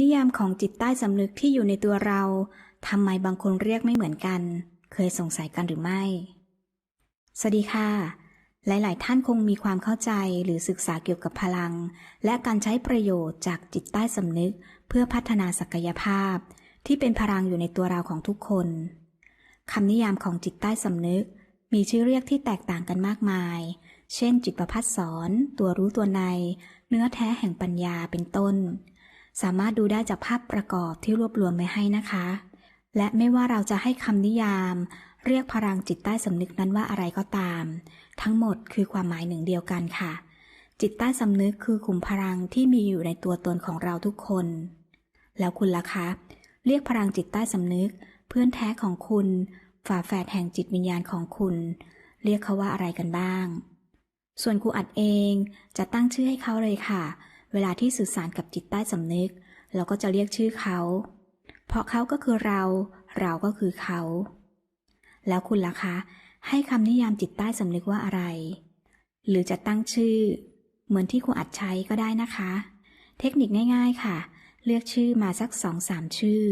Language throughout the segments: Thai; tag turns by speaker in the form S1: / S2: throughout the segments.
S1: นิยามของจิตใต้สำนึกที่อยู่ในตัวเราทำไมบางคนเรียกไม่เหมือนกัน เคยสงสัยกันหรือไม่ สวัสดีค่ะ หลาย ๆ ท่านคงมีความเข้าใจหรือศึกษาเกี่ยวกับพลัง และการใช้ประโยชน์จากจิตใต้สำนึก เพื่อพัฒนาศักยภาพ ที่เป็นพลังอยู่ในตัวเราของทุกคนคำนิยามของจิตใต้สำนึก มีชื่อเรียกที่แตกต่างกันมากมาย เช่น จิตประพัดสอน ตัวรู้ตัวใน เนื้อแท้แห่งปัญญาเป็นต้น สามารถดูได้จากภาพประกอบที่รวบรวมไว้ให้นะคะ และไม่ว่าเราจะให้คำนิยาม เรียกพลังจิตใต้สำนึกนั้นว่าอะไรก็ตาม ทั้งหมดคือความหมายหนึ่งเดียวกันค่ะ จิตใต้สำนึกคือขุมพลังที่มีอยู่ในตัวตนของเราทุกคน แล้วคุณล่ะคะ เรียกพลังจิตใต้สำนึก เพื่อนแท้ของคุณ ฝาแฝดแห่งจิตวิญญาณของคุณ เรียกเขาว่าอะไรกันบ้าง ส่วนครูอัดเองจะตั้งชื่อให้เขาเลยค่ะเเวลาที่สื่อสารกับจิตใต้สำนึก เราก็จะเรียกชื่อเขา เพราะเขาก็คือเรา เราก็คือเขา แล้วคุณล่ะคะ ให้คำนิยามจิตใต้สำนึกว่าอะไร หรือจะตั้งชื่อ เหมือนที่ครูอัดใช้ก็ได้นะคะ เทคนิคง่าย ๆค่ะ เลือกชื่อมาสักสองสามชื่อ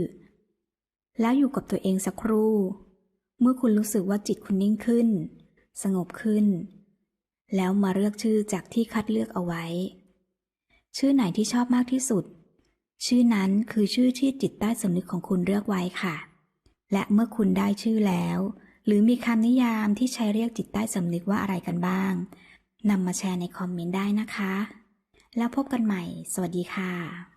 S1: แล้วอยู่กับตัวเองสักครู่ เมื่อคุณรู้สึกว่าจิตคุณนิ่งขึ้น สงบขึ้น แล้วมาเลือกชื่อจากที่คัดเลือกเอาไว้ ชื่อไหนที่ชอบมากที่สุด ชื่อนั้นคือชื่อที่จิตใต้สำนึกของคุณเลือกไว้ค่ะ และเมื่อคุณได้ชื่อแล้ว หรือมีคำนิยามที่ใช้เรียกจิตใต้สำนึกว่าอะไรกันบ้างนำมาแชร์ในคอมเมนต์ได้นะคะ แล้วพบกันใหม่ สวัสดีค่ะ